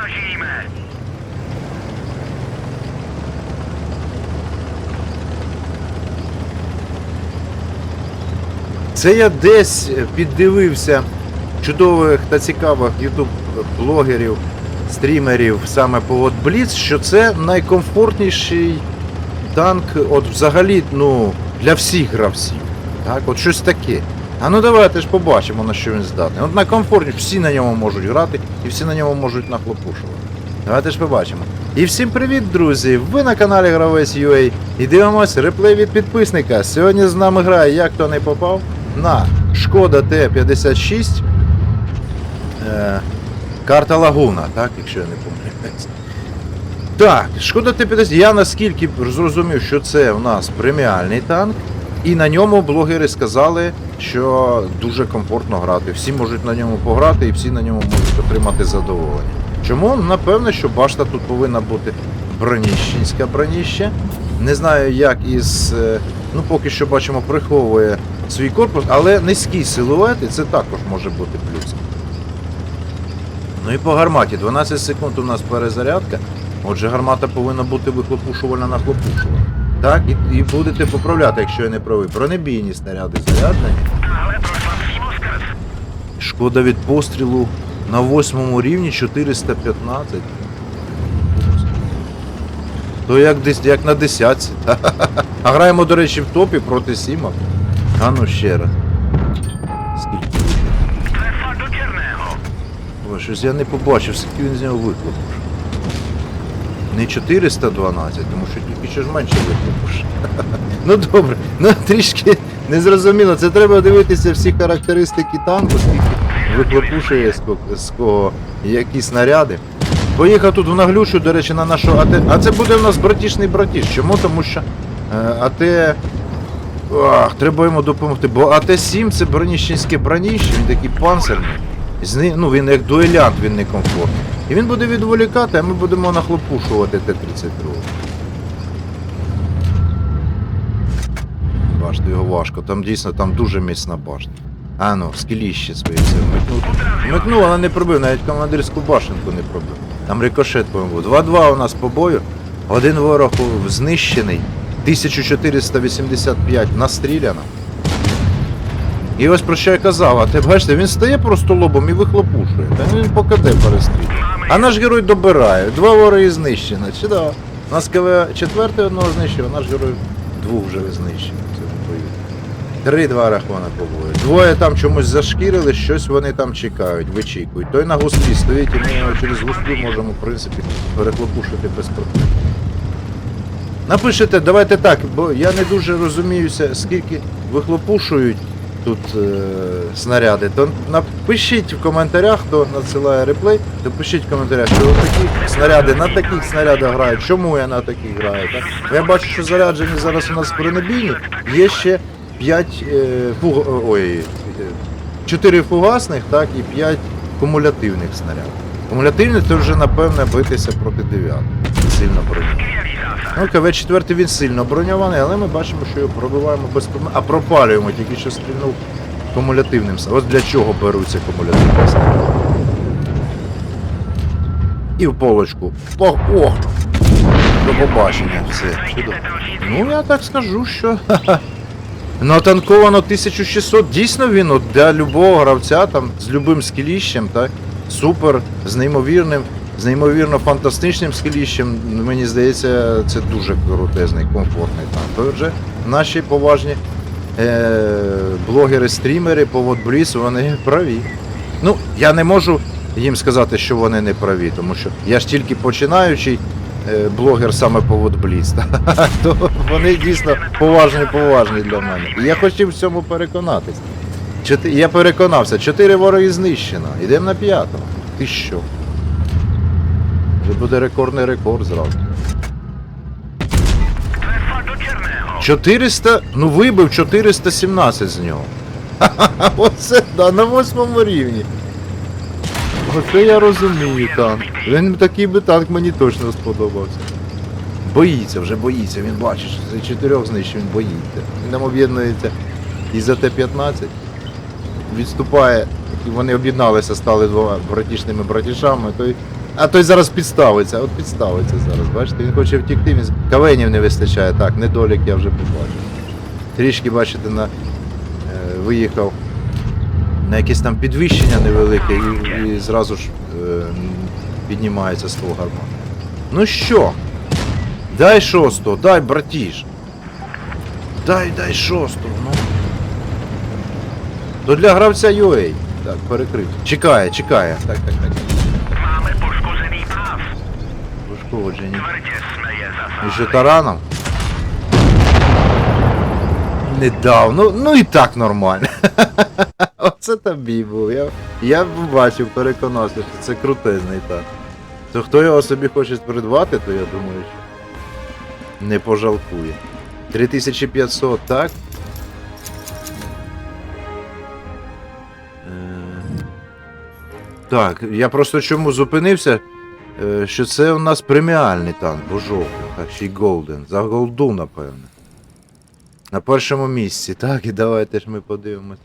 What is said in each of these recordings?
Ворожіме! Це я десь піддивився чудових та цікавих ютуб блогерів, стрімерів саме по от Blitz, що це найкомфортніший танк, от взагалі, ну, для всіх гравців. Так, от щось таке. А ну давайте ж побачимо, на що він здатний. От найкомфортніше, всі на ньому можуть грати і всі на ньому можуть нахлопушувати. Давайте ж побачимо. І всім привіт, друзі! Ви на каналі Гравець UA і дивимося реплей від підписника. Сьогодні з нами грає, як то не попав, на Шкода Т-56. Е, карта Лагуна, так, якщо я не помиляюсь. Так, Шкода Т-50. Я наскільки зрозумів, що це в нас преміальний танк, і на ньому блогери сказали, що дуже комфортно грати. Всі можуть на ньому пограти і всі на ньому можуть отримати задоволення. Чому? Напевно, що башта тут повинна бути броніщенська броніще. Не знаю, як із. е, Ну, поки що бачимо, приховує свій корпус, але низький силует, і це також може бути плюс. Ну і по гарматі 12 секунд у нас перезарядка. Отже, гармата повинна бути вихлопушувальна нахлопушувана. Так, і, і будете поправляти, якщо я не правий. Бронебійні снаряди спускац. Шкода від пострілу на восьмому рівні 415. То як, як на десятці. А граємо, до речі, в топі проти сімок. А ну ще раз. Скільки? Ой, щось я не побачив, скільки він з нього виклопуш. Не 412, тому що що ж менше виклопуш. ну добре, ну трішки незрозуміло. Це треба дивитися всі характеристики танку, скільки виклопушує з кого, які снаряди. Поїхав тут в наглючу, до речі, на нашу АТ. А це буде в нас братішний братіш. Чому? Тому що е, АТ. Ах, треба йому допомогти. Бо АТ-7 це броніщенське броніще, він такий панцирний. З Ну, він як дуелянт, він не комфортний. І він буде відволікати, а ми будемо нахлопушувати Т-32. Бачите, його важко. Там дійсно там дуже міцна башта. А ну, скеліще своє це вмикнув. Вмикнув, але не пробив, навіть командирську башенку не пробив. Там рикошет по-моєму. 2-2 у нас по бою. Один ворог знищений. 1485 настріляно. І ось про що я казав, а ти бачите, він стає просто лобом і вихлопушує. Та він по КД перестрілює. А наш герой добирає. Два вороги знищено. Чудово. У нас КВ четвертий одного знищив, а наш герой двох вже знищив. В. Три-два рахунок по бою. Двоє там чомусь зашкірили, щось вони там чекають, вичікують. Той на гуслі стоїть, і ми його через гуслю можемо, в принципі, перехлопушити без проблем. Напишите, давайте так, бо я не дуже розуміюся, скільки вихлопушують тут е, снаряди, то напишіть в коментарях, хто надсилає реплей, то пишіть в коментарях, що такі снаряди на таких снарядах грають, чому я на таких граю. Так? Я бачу, що заряджені зараз у нас бронебійні, є ще 5 е, фуг... ой, е, 4 фугасних, так, і 5 кумулятивних снарядів. Кумулятивний це вже напевне битися проти 9. Сильно броньований. Ну, КВ-4 він сильно броньований, але ми бачимо, що його пробиваємо без проблем. А пропалюємо, тільки що стрільнув кумулятивним. с- Ось для чого беруться кумулятивні снаряди. І в полочку. Ох, ох! До побачення. Все. Ну, я так скажу, що. Натанковано 1600. Дійсно він от для любого гравця там з любим скіліщем, так? Супер, з неймовірним, з неймовірно фантастичним скіліщем. Мені здається, це дуже крутезний, комфортний танк. То вже наші поважні е- блогери-стрімери по WordBlitz, вони праві. Ну, я не можу їм сказати, що вони не праві, тому що я ж тільки починаючий блогер саме по WordBlitz, то вони дійсно поважні, поважні для мене. І я хотів в цьому переконатись. Чотири, я переконався, чотири вороги знищено. Йдемо на п'ятого. Ти що? Вже буде рекордний рекорд зразу. Трефа до Чернего. 400, ну вибив 417 з нього. Оце да, на восьмому рівні. Оце я розумію танк. Він такий би танк мені точно сподобався. Боїться, вже боїться, він бачить, що з чотирьох знищив, він боїться. Він нам об'єднується із АТ-15. Відступає, і вони об'єдналися, стали двома братішними братішами, той А той зараз підставиться, от підставиться зараз, бачите, він хоче втікти, він... кавенів не вистачає, так, недолік я вже побачив. Трішки, бачите, на, е, виїхав на якесь там підвищення невелике і, і зразу ж е, піднімається з того гармата. Ну що? Дай шостого, дай, братіш. Дай, дай шостого, ну. То для гравця UA. Так, перекрив. Чекає, чекає. Так, так, так. Máme poškozený pás. Пошкоджені. Jsme je І що тараном? Не дав. Ну, ну і так нормально. Оце тобі був. Я, я бачив, переконався, що це крутезний так. То хто його собі хоче придбати, то я думаю, що не пожалкує. 3500, так? Е, Так, я просто чому зупинився, е, що це у нас преміальний танк, бо жовтий, так, ще й Голден. За голду, напевне. На першому місці, так, і давайте ж ми подивимось.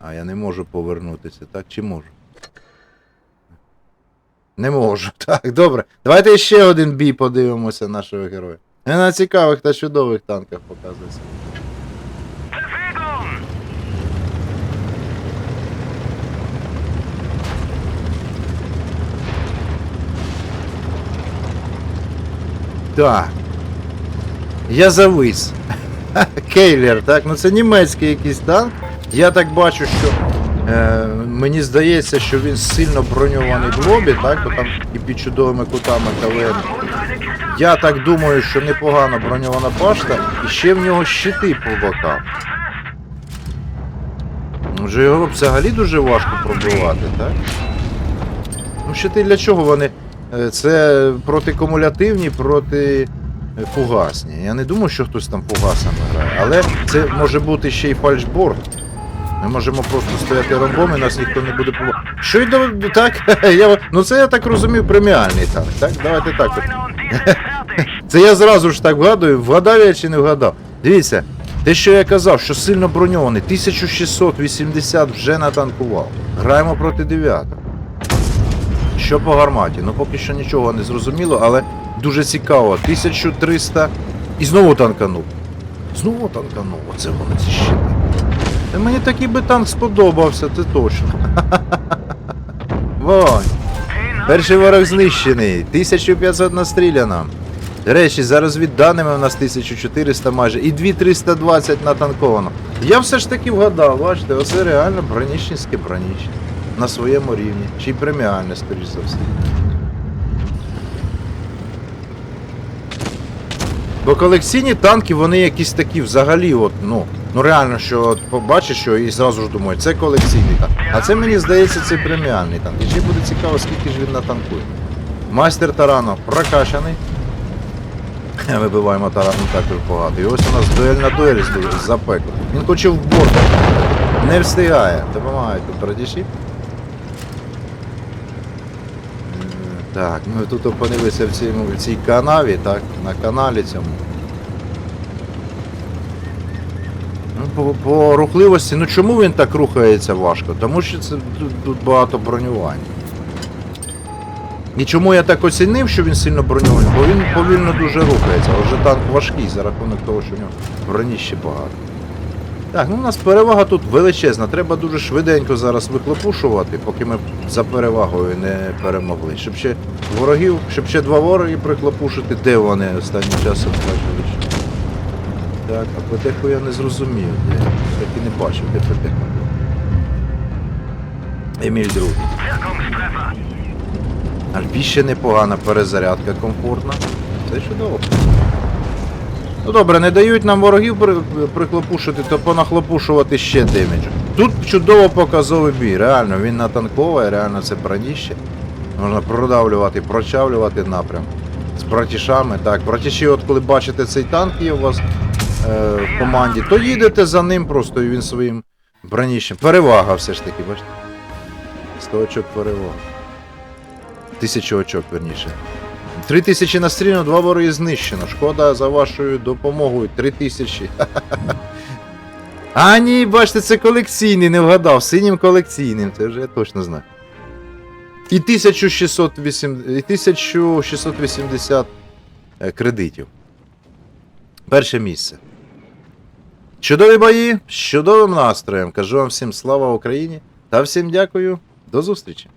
А, я не можу повернутися, так? Чи можу? Не можу. Так, добре. Давайте ще один бій подивимося нашого героя. Не на цікавих та чудових танках показується. Так. Я завис. Кейлер, так? Ну це німецький якийсь танк. Я так бачу, що е, мені здається, що він сильно броньований в лобі, так? Бо там і під чудовими кутами КВН. Я так думаю, що непогано броньована башта, і ще в нього щити по бокам. Може його взагалі дуже важко пробивати, так? Ну, щити для чого вони? Е, Це протикумулятивні, проти е, фугасні. Я не думаю, що хтось там фугасами грає, але це може бути ще й фальшборд. Ми можемо просто стояти ромбом і нас ніхто не буде побачити. Що й до так? Я, ну це я так розумію, преміальний танк. Так, давайте так. Це я зразу ж так вгадую, вгадав я чи не вгадав. Дивіться, те, що я казав, що сильно броньований, 1680 вже натанкував. Граємо проти 9. Що по гарматі? Ну поки що нічого не зрозуміло, але дуже цікаво. 1300 і знову танканув. Знову танканув. Оце вони щити. Та мені такий би танк сподобався, це точно. Вон. Перший ворог знищений. 1500 настріляно. До речі, за розвідданими у нас 1400 майже і 2320 натанковано. Я все ж таки вгадав, бачите, оце реально броніщенське броніще. На своєму рівні. Чи й преміальне, скоріш за все. Бо колекційні танки, вони якісь такі взагалі, от, ну, ну реально, що от побачиш, що і зразу ж думаю, це колекційний танк. А це мені здається, це преміальний танк. І ще буде цікаво, скільки ж він натанкує. Майстер Тарано прокачаний. Вибиваємо тараном також багато. І ось у нас дуель на дуелі з запекло. Він хоче в борт. Не встигає. Допомагають тут братіші. М, Так, ми тут опинилися в, цьому, в цій канаві, так, на каналі цьому. Ну, по, по рухливості, ну чому він так рухається важко? Тому що це тут, тут багато бронювання. І чому я так оцінив, що він сильно броньований? Бо він повільно дуже рухається, а вже танк важкий за рахунок того, що в нього броні ще багато. Так, ну у нас перевага тут величезна. Треба дуже швиденько зараз вихлопушувати, поки ми за перевагою не перемогли. Щоб ще ворогів, щоб ще два вороги прихлопушити, де вони останнім часом бачили. Так, а Петеху я не зрозумів. Де? Так і не бачив, де Петеха. Еміль другий. Альбі ще непогана перезарядка комфортна. Це чудово. Ну добре, не дають нам ворогів при- приклопушити, то понахлопушувати ще демеджу. Тут чудово показовий бій, реально, він натанковує, реально це броніще. Можна продавлювати, прочавлювати напрям. З братішами. Так, братіші, от коли бачите цей танк є у вас е, команді, то їдете за ним просто і він своїм броніщем. Перевага все ж таки, бачите? 100 очок перевага. Тисячу очок, верніше. Три тисячі настріляно, два вороги знищено. Шкода за вашою допомогою. Три тисячі. А ні, бачите, це колекційний, не вгадав. Синім колекційним, це вже я точно знаю. І 1680 е, кредитів. Перше місце. Чудові бої з чудовим настроєм. Кажу вам всім слава Україні та всім дякую. До зустрічі!